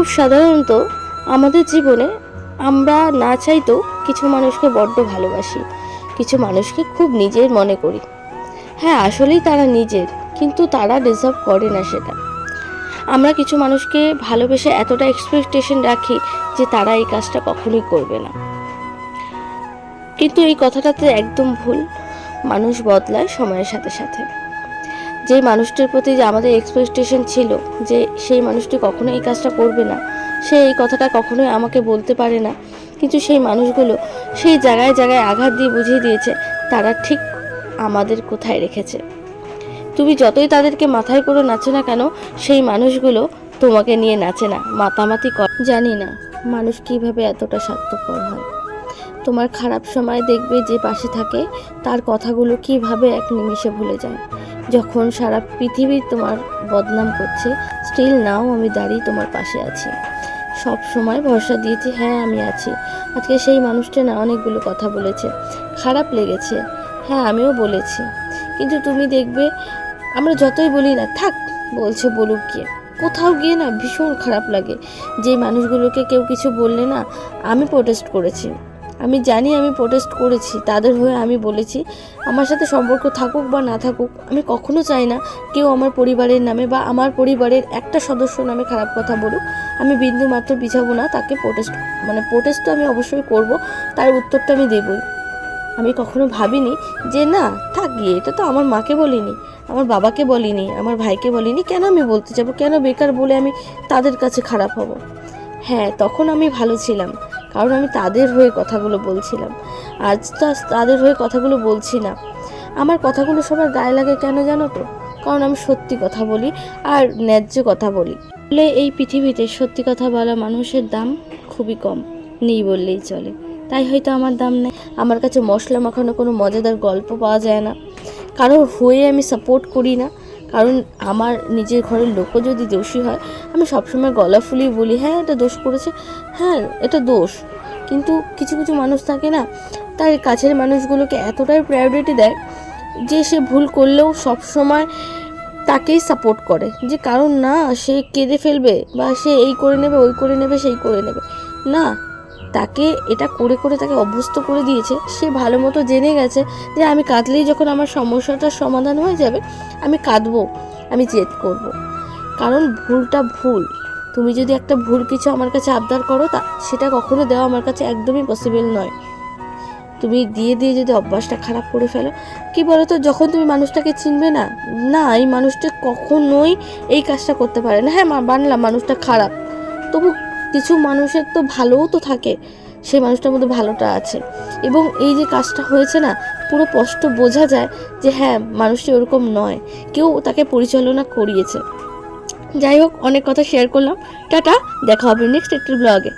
খুব সাধারণত আমাদের জীবনে আমরা না চাইতেও কিছু মানুষকে বড্ড ভালোবাসি, কিছু মানুষকে খুব নিজের মনে করি। হ্যাঁ আসলেই তারা নিজের, কিন্তু তারা ডিজার্ভ করে না সেটা। আমরা কিছু মানুষকে ভালোবেসে এতটা এক্সপেকটেশন রাখি যে তারা এই কাজটা কখনোই করবে না। কিন্তু এই কথাটাতে একদম ভুল, মানুষ বদলায় সময়ের সাথে সাথে। যে মানুষটির প্রতি যে আমাদের এক্সপেকটেশন ছিল যে সেই মানুষটি কখনো এই কাজটা করবে না, সে এই কথাটা কখনোই আমাকে বলতে পারে না। কিন্তু সেই মানুষগুলো সেই জায়গায় জায়গায় আঘাত দিয়ে বুঝিয়ে দিয়েছে, তারা ঠিক আমাদের কোথায় রেখেছে। তুমি যতই তাদেরকে মাথায় করে নাচো না কেন, সেই মানুষগুলো তোমাকে নিয়ে নাচে না, মাতামাতি কর। জানি না মানুষ কীভাবে এতটা স্বার্থপর হয়। তোমার খারাপ সময় দেখবে যে পাশে থাকে, তার কথাগুলো কীভাবে এক নিমিষে ভুলে যায়। যখন সারা পৃথিবী তোমার বদনাম করছে স্টিল নাও আমি দাঁড়িয়ে তোমার পাশে আছি। সব সময় ভরসা দিয়েছি হ্যাঁ আমি আছি। আজকে সেই মানুষটা না অনেকগুলো কথা বলেছে। খারাপ লেগেছে। হ্যাঁ আমিও বলেছি। কিন্তু তুমি দেখবে, আমরা যতই বলি না, থাক, বলছে বলুক গিয়ে। কোথাও গিয়ে না ভীষণ খারাপ লাগে। যে মানুষগুলোকে কেউ কিছু বললে না, আমি প্রোটেস্ট করেছি। আমি জানি আমি প্রোটেস্ট করেছি, তাদের হয়ে আমি বলেছি, আমার সাথে সম্পর্ক থাকুক বা না থাকুক, আমি কখনো চাই না কেউ আমার পরিবারের নামে বা আমার পরিবারের একটা সদস্য নামে খারাপ কথা বলুক, আমি বিন্দু মাত্র বিছাবো না তাকে প্রোটেস্ট মানে প্রোটেস্ট তো আমি অবশ্যই করব, তার উত্তরটা আমি দেবই। আমি কখনো ভাবিনি যে না, থাক গিয়ে, এটা তো আমার মাকে বলিনি, আমার বাবাকে বলিনি, আমার ভাইকে বলিনি, কেন আমি বলতে যাব, কেন বেকার বলে আমি তাদের কাছে খারাপ হব? হ্যাঁ তখন আমি ভালো ছিলাম। কারণ আমি তাদের হয়ে কথাগুলো বলছিলাম। আজ তো তাদের হয়ে কথাগুলো বলছি না। আমার কথাগুলো সবার গায়ে লাগে কেন জানো তো? কারণ আমি সত্যি কথা বলি আর ন্যায্য কথা বলি। বলে এই পৃথিবীতে সত্যি কথা বলা মানুষের দাম খুবই কম, নেই বললেই চলে। তাই হয়তো আমার দাম নেই। আমার কাছে মশলা মাখানো কোনো মজাদার গল্প পাওয়া যায় না। কারোর হয়ে আমি সাপোর্ট করি না। কারণ আমার নিজের ঘরের লোকও যদি দোষী হয়, আমি সবসময় গলা ফুলিয়ে বলি হ্যাঁ এটা দোষ করেছে। হ্যাঁ এটা দোষ। কিন্তু কিছু কিছু মানুষ থাকে না, তার কাছের মানুষগুলোকে এতটাই প্রায়োরিটি দেয় যে সে ভুল করলেও সব সময় তাকেই সাপোর্ট করে। যে কারণ, না, সে কেঁদে ফেলবে বা সে এই করে নেবে, ওই করে নেবে, সেই করে নেবে। না তাকে এটা করে করে তাকে অভ্যস্ত করে দিয়েছে। সে ভালো মতো জেনে গেছে যে আমি কাঁদলেই যখন আমার সমস্যাটার সমাধান হয়ে যাবে, আমি কাঁদবো, আমি জেদ করব। কারণ ভুলটা ভুল। তুমি যদি একটা ভুল কিছু আমার কাছে আবদার করো, তা সেটা কখনো দেওয়া আমার কাছে একদমই পসিবল নয়। তুমি দিয়ে দিয়ে যদি অভ্যাসটা খারাপ করে ফেলো, কি বলো তো যখন তুমি মানুষটাকে চিনবে না না, এই মানুষটা কখনোই এই কাজটা করতে পারে না। হ্যাঁ মা- মানলাম মানুষটা খারাপ। তবু কিছু মানুষের তো ভালোও তো থাকে, সেই মানুষটার মধ্যে ভালোটা আছে। এবং এই যে কাজটা হয়েছে না, পুরো স্পষ্ট বোঝা যায় যে হ্যাঁ মানুষটি ওরকম নয়, কেউ তাকে পরিচালনা করিয়েছে। যাই হোক, অনেক কথা শেয়ার করলাম। টাটা, দেখা হবে নেক্সট একটি ব্লগে